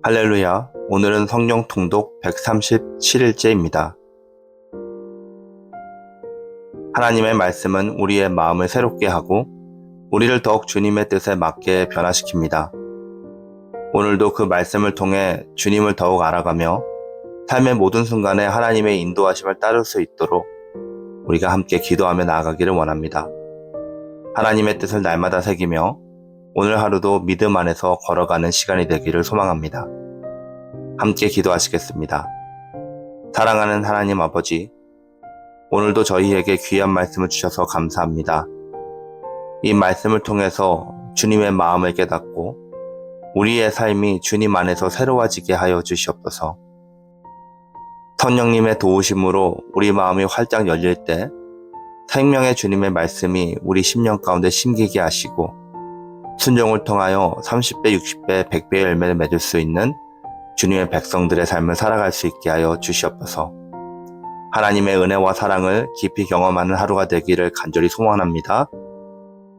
할렐루야. 오늘은 성령 통독 137일째입니다. 하나님의 말씀은 우리의 마음을 새롭게 하고 우리를 더욱 주님의 뜻에 맞게 변화시킵니다. 오늘도 그 말씀을 통해 주님을 더욱 알아가며 삶의 모든 순간에 하나님의 인도하심을 따를 수 있도록 우리가 함께 기도하며 나아가기를 원합니다. 하나님의 뜻을 날마다 새기며 오늘 하루도 믿음 안에서 걸어가는 시간이 되기를 소망합니다. 함께 기도하시겠습니다. 사랑하는 하나님 아버지, 오늘도 저희에게 귀한 말씀을 주셔서 감사합니다. 이 말씀을 통해서 주님의 마음을 깨닫고 우리의 삶이 주님 안에서 새로워지게 하여 주시옵소서. 성령님의 도우심으로 우리 마음이 활짝 열릴 때 생명의 주님의 말씀이 우리 심령 가운데 심기게 하시고 순종을 통하여 30배, 60배, 100배의 열매를 맺을 수 있는 주님의 백성들의 삶을 살아갈 수 있게 하여 주시옵소서. 하나님의 은혜와 사랑을 깊이 경험하는 하루가 되기를 간절히 소원합니다.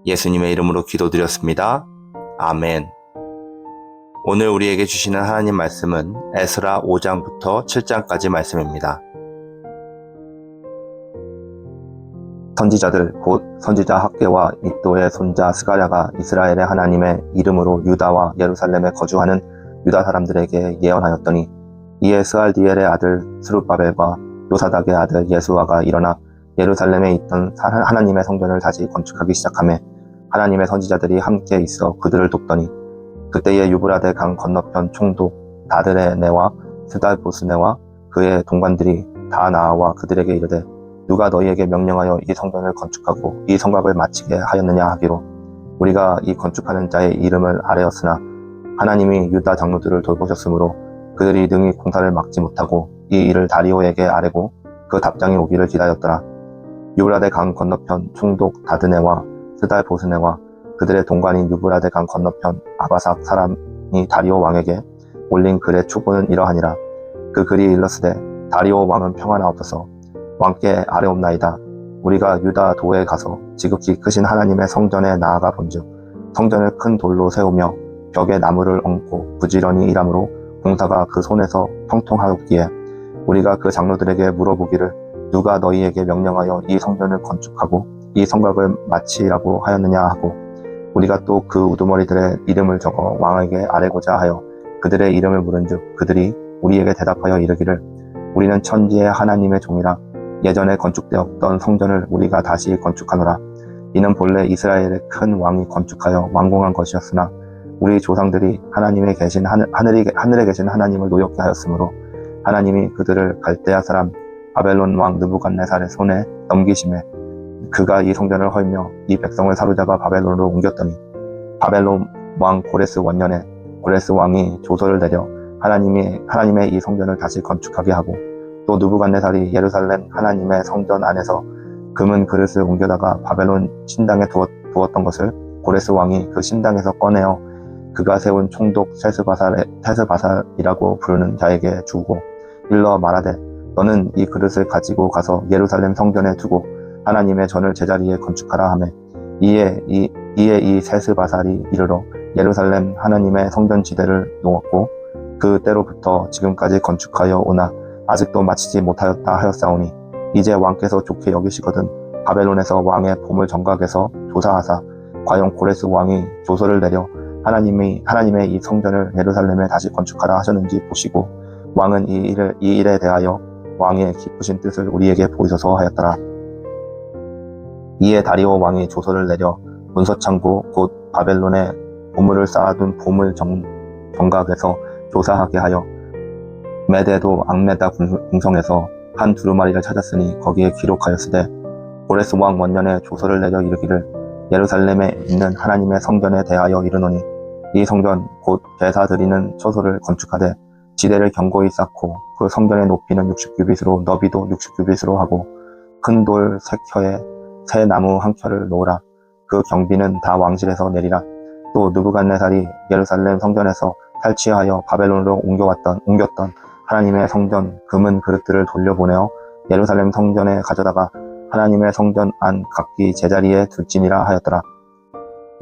예수님의 이름으로 기도드렸습니다. 아멘. 오늘 우리에게 주시는 하나님 말씀은 에스라 5장부터 7장까지 말씀입니다. 선지자들 곧 선지자 학계와 이도의 손자 스가랴가 이스라엘의 하나님의 이름으로 유다와 예루살렘에 거주하는 유다 사람들에게 예언하였더니 이에 스알디엘의 아들 스룹바벨과 요사닥의 아들 예수아가 일어나 예루살렘에 있던 하나님의 성전을 다시 건축하기 시작하며 하나님의 선지자들이 함께 있어 그들을 돕더니 그때의 유브라데 강 건너편 총독 다드레네와 스달보스네와 그의 동관들이 다 나와 그들에게 이르되 누가 너희에게 명령하여 이 성전을 건축하고 이 성곽을 마치게 하였느냐 하기로 우리가 이 건축하는 자의 이름을 아뢰었으나 하나님이 유다 장로들을 돌보셨으므로 그들이 능히 공사를 막지 못하고 이 일을 다리오에게 아뢰고 그 답장이 오기를 기다렸더라. 유브라데 강 건너편 총독 다드네와 스달 보스네와 그들의 동관인 유브라데 강 건너편 아바삭 사람이 다리오 왕에게 올린 글의 추구는 이러하니라. 그 글이 일렀으되 다리오 왕은 평안하 없어서 왕께 아뢰옵나이다. 우리가 유다 도에 가서 지극히 크신 하나님의 성전에 나아가 본즉 성전을 큰 돌로 세우며 벽에 나무를 얹고 부지런히 일함으로 공사가 그 손에서 형통하였기에 우리가 그 장로들에게 물어보기를 누가 너희에게 명령하여 이 성전을 건축하고 이 성곽을 마치라고 하였느냐 하고 우리가 또 그 우두머리들의 이름을 적어 왕에게 아뢰고자 하여 그들의 이름을 물은즉 그들이 우리에게 대답하여 이르기를 우리는 천지의 하나님의 종이라 예전에 건축되었던 성전을 우리가 다시 건축하노라. 이는 본래 이스라엘의 큰 왕이 건축하여 완공한 것이었으나 우리 조상들이 하나님에 계신 하늘, 하늘이, 하늘에 계신 하나님을 노엽게 하였으므로 하나님이 그들을 갈대아 사람 바벨론 왕 느부갓네살의 손에 넘기심에 그가 이 성전을 헐며 이 백성을 사로잡아 바벨론으로 옮겼더니 바벨론 왕 고레스 원년에 고레스 왕이 조서를 내려 하나님이 하나님의 이 성전을 다시 건축하게 하고 또 누부갓네살이 예루살렘 하나님의 성전 안에서 금은 그릇을 옮겨다가 바벨론 신당에 두었, 두었던 것을 고레스 왕이 그 신당에서 꺼내어 그가 세운 총독 세스바살, 세스바살이라고 부르는 자에게 주고 일러 말하되 너는 이 그릇을 가지고 가서 예루살렘 성전에 두고 하나님의 전을 제자리에 건축하라 하매 이에 이, 이에 이 세스바살이 이르러 예루살렘 하나님의 성전 지대를 놓았고 그 때로부터 지금까지 건축하여 오나 아직도 마치지 못하였다 하였사오니 이제 왕께서 좋게 여기시거든 바벨론에서 왕의 보물 정각에서 조사하사 과연 고레스 왕이 조서를 내려 하나님이 하나님의 이 성전을 예루살렘에 다시 건축하라 하셨는지 보시고 왕은 이 일을 이 일에 대하여 왕의 기쁘신 뜻을 우리에게 보이소서 하였더라. 이에 다리오 왕이 조서를 내려 문서창고 곧 바벨론에 보물을 쌓아둔 보물 정, 정각에서 조사하게 하여 메데도 앙메다 궁성에서 한 두루마리를 찾았으니 거기에 기록하였으되 고레스 왕 원년에 조서를 내려 이르기를 예루살렘에 있는 하나님의 성전에 대하여 이르노니 이 성전 곧 제사 드리는 처소를 건축하되 지대를 견고히 쌓고 그 성전의 높이는 60규빗으로 너비도 60규빗으로 하고 큰 돌 세 켜에 새 나무 한 켜를 놓으라. 그 경비는 다 왕실에서 내리라. 또 누부갓네살이 예루살렘 성전에서 탈취하여 바벨론으로 옮겨왔던 옮겼던 하나님의 성전 금은 그릇들을 돌려보내어 예루살렘 성전에 가져다가 하나님의 성전 안 각기 제자리에 둘지니라 하였더라.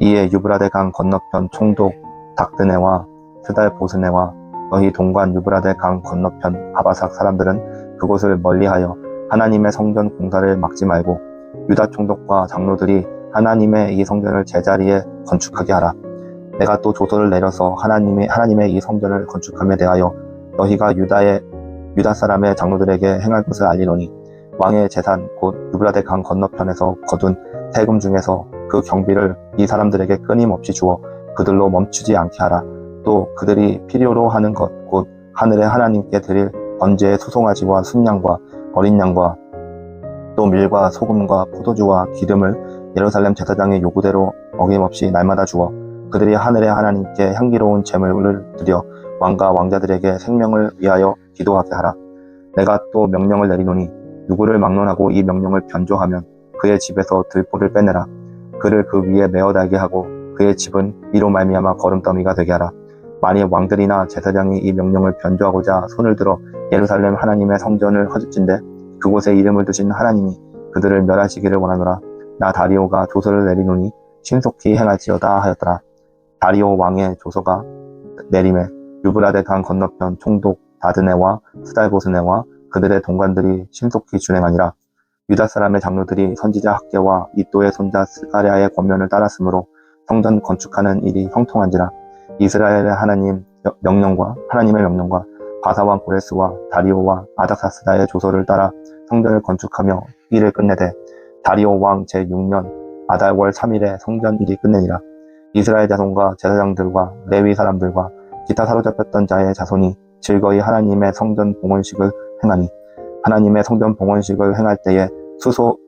이에 유브라데 강 건너편 총독 닥드네와 스달 보스네와 너희 동관 유브라데 강 건너편 아바삭 사람들은 그곳을 멀리하여 하나님의 성전 공사를 막지 말고 유다 총독과 장로들이 하나님의 이 성전을 제자리에 건축하게 하라. 내가 또 조서를 내려서 하나님의 하나님의 이 성전을 건축함에 대하여 너희가 유다의 유다 사람의 장로들에게 행할 것을 알리노니 왕의 재산 곧 유브라데 강 건너편에서 거둔 세금 중에서 그 경비를 이 사람들에게 끊임없이 주어 그들로 멈추지 않게 하라. 또 그들이 필요로 하는 것 곧 하늘의 하나님께 드릴 번제의 수송아지와 순양과 어린 양과 또 밀과 소금과 포도주와 기름을 예루살렘 제사장의 요구대로 어김없이 날마다 주어 그들이 하늘의 하나님께 향기로운 제물을 드려 왕과 왕자들에게 생명을 위하여 기도하게 하라. 내가 또 명령을 내리노니 누구를 막론하고 이 명령을 변조하면 그의 집에서 들보를 빼내라. 그를 그 위에 메어 달게 하고 그의 집은 이로 말미암아 거름더미가 되게 하라. 만일 왕들이나 제사장이 이 명령을 변조하고자 손을 들어 예루살렘 하나님의 성전을 허짓진대 그곳에 이름을 두신 하나님이 그들을 멸하시기를 원하노라. 나 다리오가 조서를 내리노니 신속히 행할지어다 하였더라. 다리오 왕의 조서가 내림에 유브라데 강 건너편 총독 다드네와 스달보스네와 그들의 동관들이 신속히 준행하니라. 유다 사람의 장로들이 선지자 학계와 이또의 손자 스가랴의 권면을 따랐으므로 성전 건축하는 일이 형통한지라. 이스라엘의 하나님 명령과 하나님의 명령과 바사왕 고레스와 다리오와 아닥사스다의 조서를 따라 성전을 건축하며 일을 끝내되 다리오 왕 제6년 아달월 3일에 성전 일이 끝내니라. 이스라엘 자손과 제사장들과 레위 사람들과 기타 사로잡혔던 자의 자손이 즐거이 하나님의 성전 봉헌식을 행하니 하나님의 성전 봉헌식을 행할 때에 수소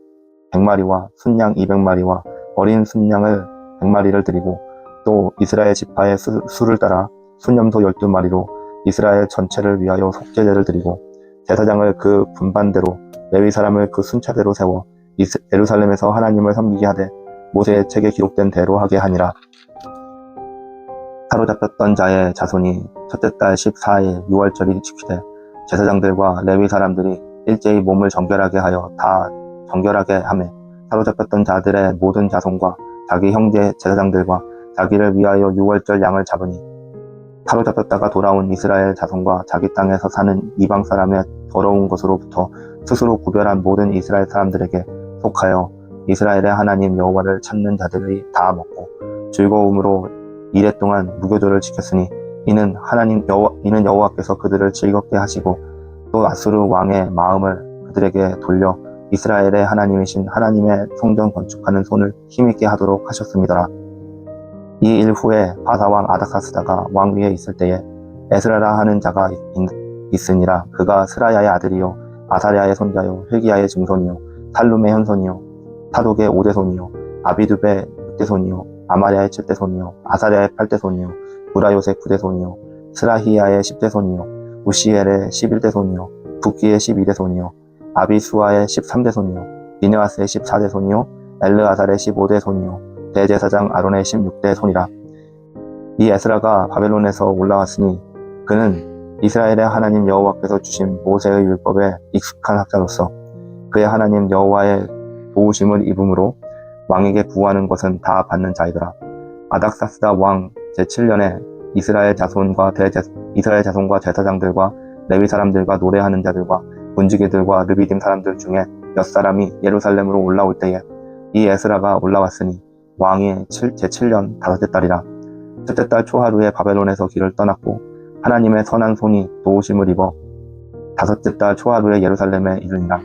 100마리와 순양 200마리와 어린 순양을 100마리를 드리고 또 이스라엘 지파의 수, 수를 따라 순염소 12마리로 이스라엘 전체를 위하여 속죄제를 드리고 제사장을 그 분반대로 레위 사람을 그 순차대로 세워 예루살렘에서 하나님을 섬기게 하되 모세의 책에 기록된 대로 하게 하니라. 사로잡혔던 자의 자손이 첫째 달 14일 6월절이 지키되 제사장들과 레위 사람들이 일제히 몸을 정결하게 하여 다 정결하게 하매 사로잡혔던 자들의 모든 자손과 자기 형제 제사장들과 자기를 위하여 6월절 양을 잡으니 사로잡혔다가 돌아온 이스라엘 자손과 자기 땅에서 사는 이방 사람의 더러운 것으로부터 스스로 구별한 모든 이스라엘 사람들에게 속하여 이스라엘의 하나님 여호와를 찾는 자들이 다 먹고 즐거움으로 이래 동안 무교절을 지켰으니 이는 하나님 여호와 이는 여호와께서 그들을 즐겁게 하시고 또 아수르 왕의 마음을 그들에게 돌려 이스라엘의 하나님이신 하나님의 성전 건축하는 손을 힘있게 하도록 하셨습니다. 이일 후에 바사왕 아닥사스다가 왕 위에 있을 때에 에스라라 하는 자가 있, 으니라 그가 스라야의 아들이요 아사랴의 손자요 힐기야의 증손이요 살룸의 현손이요 사독의 오대손이요 아비두베 육대손이요 아마랴의 칠대손이요 아사랴의 팔대손이요 무라요의 구대손이요 스라히야의 십대손이요 우시엘의 십일대손이요 북기의 십이대손이요 아비수아의 십삼대손이요 비네아스의 십사대손이요 엘르아살의 십오대손이요 대제사장 아론의 16대 손이라. 이 에스라가 바벨론에서 올라왔으니 그는 이스라엘의 하나님 여호와께서 주신 모세의 율법에 익숙한 학자로서 그의 하나님 여호와의 도우심을 입음으로 왕에게 구하는 것은 다 받는 자이더라. 아닥사스다 왕 제7년에 이스라엘 자손과 대제, 이스라엘 자손과 제사장들과 레위 사람들과 노래하는 자들과 문지기들과 르비딤 사람들 중에 몇 사람이 예루살렘으로 올라올 때에 이 에스라가 올라왔으니 왕의 제7년 다섯째 달이라 첫째 달 초하루에 바벨론에서 길을 떠났고 하나님의 선한 손이 도우심을 입어 다섯째 달 초하루에 예루살렘에 이르니라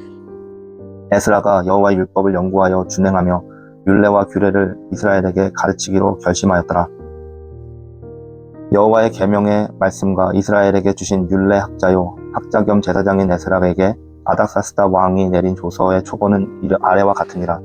에스라가 여호와의 율법을 연구하여 준행하며 율례와 규례를 이스라엘에게 가르치기로 결심하였더라. 여호와의 계명의 말씀과 이스라엘에게 주신 율례 학자요 학자 겸 제사장인 에스라에게 아닥사스다 왕이 내린 조서의 초본은 아래와 같으니라.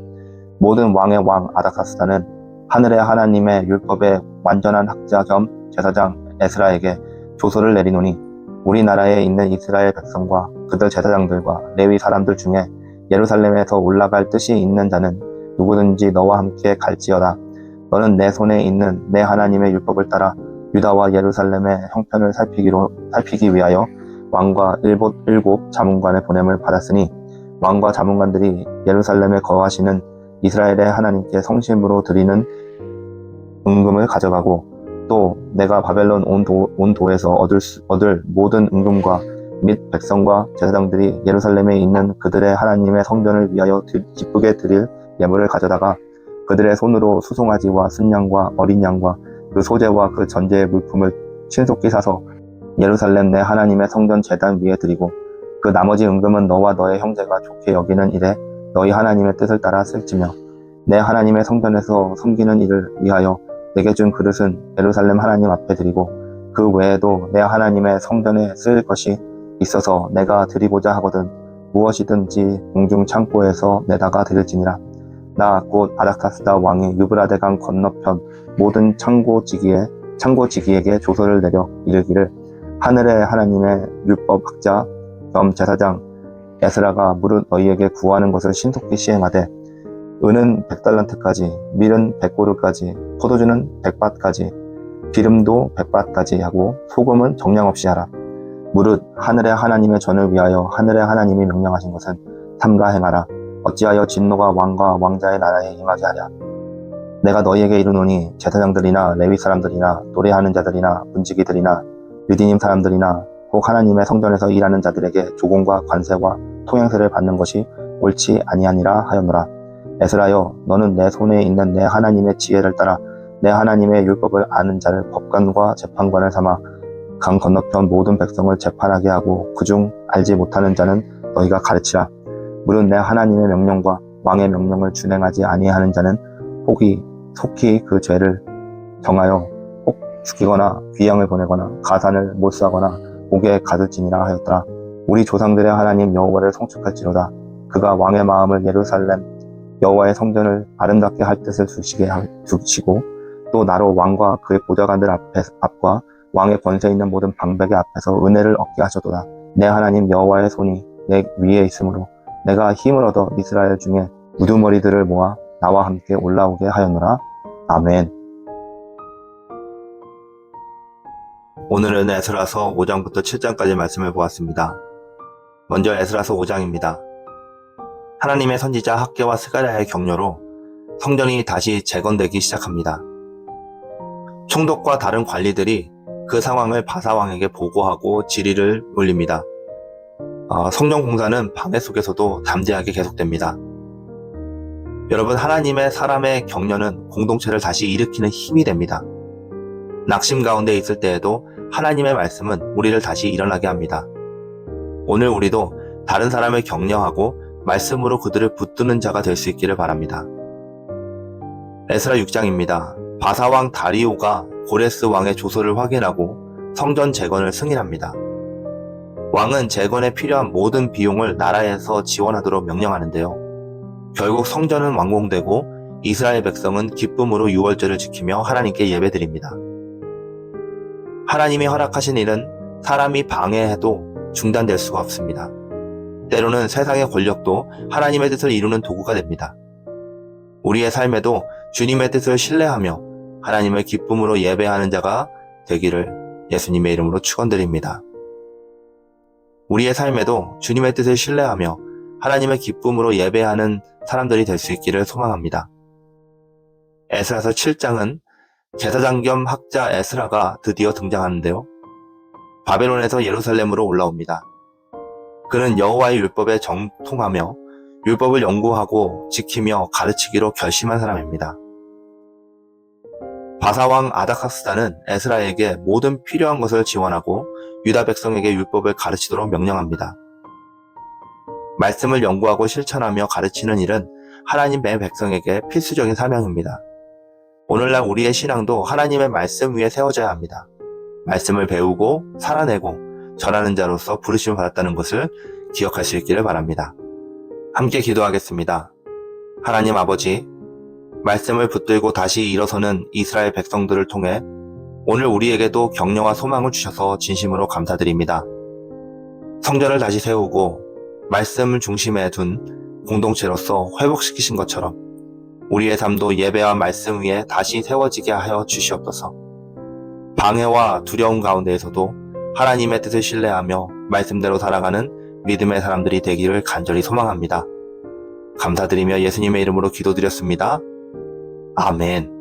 모든 왕의 왕 아닥사스다는 하늘의 하나님의 율법의 완전한 학자 겸 제사장 에스라에게 조서를 내리노니 우리나라에 있는 이스라엘 백성과 그들 제사장들과 레위 사람들 중에 예루살렘에서 올라갈 뜻이 있는 자는 누구든지 너와 함께 갈지어다. 너는 내 손에 있는 내 하나님의 율법을 따라 유다와 예루살렘의 형편을 살피기로, 살피기 위하여 왕과 일곱, 일곱 자문관의 보냄을 받았으니 왕과 자문관들이 예루살렘에 거하시는 이스라엘의 하나님께 성심으로 드리는 은금을 가져가고 또 내가 바벨론 온, 도, 온 도에서 얻을, 수- 얻을 모든 은금과 및 백성과 제사장들이 예루살렘에 있는 그들의 하나님의 성전을 위하여 드- 기쁘게 드릴 예물을 가져다가 그들의 손으로 수송아지와 순양과 어린 양과 그 소재와 그 전제의 물품을 신속히 사서 예루살렘 내 하나님의 성전 제단 위에 드리고 그 나머지 은금은 너와 너의 형제가 좋게 여기는 일에 너희 하나님의 뜻을 따라 쓸지며 내 하나님의 성전에서 섬기는 일을 위하여 내게 준 그릇은 예루살렘 하나님 앞에 드리고 그 외에도 내 하나님의 성전에 쓸 것이 있어서 내가 드리고자 하거든 무엇이든지 공중 창고에서 내다가 드릴지니라 나곧 아닥사스다 왕이 유브라데강 건너편 모든 창고지기에 창고지기에게 조서를 내려 이르기를 하늘의 하나님의 율법 학자 겸 제사장 에스라가 무릇 너희에게 구하는 것을 신속히 시행하되 은은 백달란트까지 밀은 백고르까지 포도주는 백밭까지 기름도 백밭까지 하고 소금은 정량 없이 하라. 무릇 하늘의 하나님의 전을 위하여 하늘의 하나님이 명령하신 것은 삼가 행하라 어찌하여 진노가 왕과 왕자의 나라에 임하게 하랴? 내가 너희에게 이르노니 제사장들이나 레위 사람들이나 노래하는 자들이나 문지기들이나 유디님 사람들이나 혹 하나님의 성전에서 일하는 자들에게 조공과 관세와 통행세를 받는 것이 옳지 아니하니라 하였노라. 에스라여 너는 내 손에 있는 내 하나님의 지혜를 따라 내 하나님의 율법을 아는 자를 법관과 재판관을 삼아 강 건너편 모든 백성을 재판하게 하고 그중 알지 못하는 자는 너희가 가르치라 무릇 내 하나님의 명령과 왕의 명령을 준행하지 아니하는 자는 혹이 속히 그 죄를 정하여 혹 죽이거나 귀양을 보내거나 가산을 못 사거나 옥에 가둘지니라 하였더라. 우리 조상들의 하나님 여호와를 송축할지로다. 그가 왕의 마음을 예루살렘 여호와의 성전을 아름답게 할 뜻을 두시게 하- 두시고 또 나로 왕과 그의 보좌관들 앞에, 앞과 왕의 권세 있는 모든 방백의 앞에서 은혜를 얻게 하셔도다. 내 하나님 여호와의 손이 내 위에 있으므로 내가 힘을 얻어 이스라엘 중에 우두머리들을 모아 나와 함께 올라오게 하였노라 아멘 오늘은 에스라서 5장부터 7장까지 말씀을 보았습니다. 먼저 에스라서 5장입니다. 하나님의 선지자 학계와 스가랴의 격려로 성전이 다시 재건되기 시작합니다. 총독과 다른 관리들이 그 상황을 바사왕에게 보고하고 질의를 올립니다. 어, 성전 공사는 방해 속에서도 담대하게 계속됩니다. 여러분, 하나님의 사람의 격려는 공동체를 다시 일으키는 힘이 됩니다. 낙심 가운데 있을 때에도 하나님의 말씀은 우리를 다시 일어나게 합니다. 오늘 우리도 다른 사람을 격려하고 말씀으로 그들을 붙드는 자가 될 수 있기를 바랍니다. 에스라 6장입니다. 바사왕 다리오가 고레스 왕의 조서를 확인하고 성전 재건을 승인합니다. 왕은 재건에 필요한 모든 비용을 나라에서 지원하도록 명령하는데요. 결국 성전은 완공되고 이스라엘 백성은 기쁨으로 유월절을 지키며 하나님께 예배드립니다. 하나님이 허락하신 일은 사람이 방해해도 중단될 수가 없습니다. 때로는 세상의 권력도 하나님의 뜻을 이루는 도구가 됩니다. 우리의 삶에도 주님의 뜻을 신뢰하며 하나님을 기쁨으로 예배하는 자가 되기를 예수님의 이름으로 축원드립니다. 우리의 삶에도 주님의 뜻을 신뢰하며 하나님의 기쁨으로 예배하는 사람들이 될 수 있기를 소망합니다. 에스라서 7장은 제사장 겸 학자 에스라가 드디어 등장하는데요. 바벨론에서 예루살렘으로 올라옵니다. 그는 여호와의 율법에 정통하며 율법을 연구하고 지키며 가르치기로 결심한 사람입니다. 바사왕 아다카스다는 에스라에게 모든 필요한 것을 지원하고 유다 백성에게 율법을 가르치도록 명령합니다. 말씀을 연구하고 실천하며 가르치는 일은 하나님의 백성에게 필수적인 사명입니다. 오늘날 우리의 신앙도 하나님의 말씀 위에 세워져야 합니다. 말씀을 배우고 살아내고 전하는 자로서 부르심을 받았다는 것을 수 있기를 바랍니다. 함께 기도하겠습니다. 하나님 아버지, 말씀을 붙들고 다시 일어서는 이스라엘 백성들을 통해 오늘 우리에게도 격려와 소망을 주셔서 진심으로 감사드립니다. 성전을 다시 세우고 말씀을 중심에 둔 공동체로서 회복시키신 것처럼 우리의 삶도 예배와 말씀 위에 다시 세워지게 하여 주시옵소서. 방해와 두려움 가운데에서도 하나님의 뜻을 신뢰하며 말씀대로 살아가는 믿음의 사람들이 되기를 간절히 소망합니다. 감사드리며 예수님의 이름으로 기도드렸습니다. 아멘.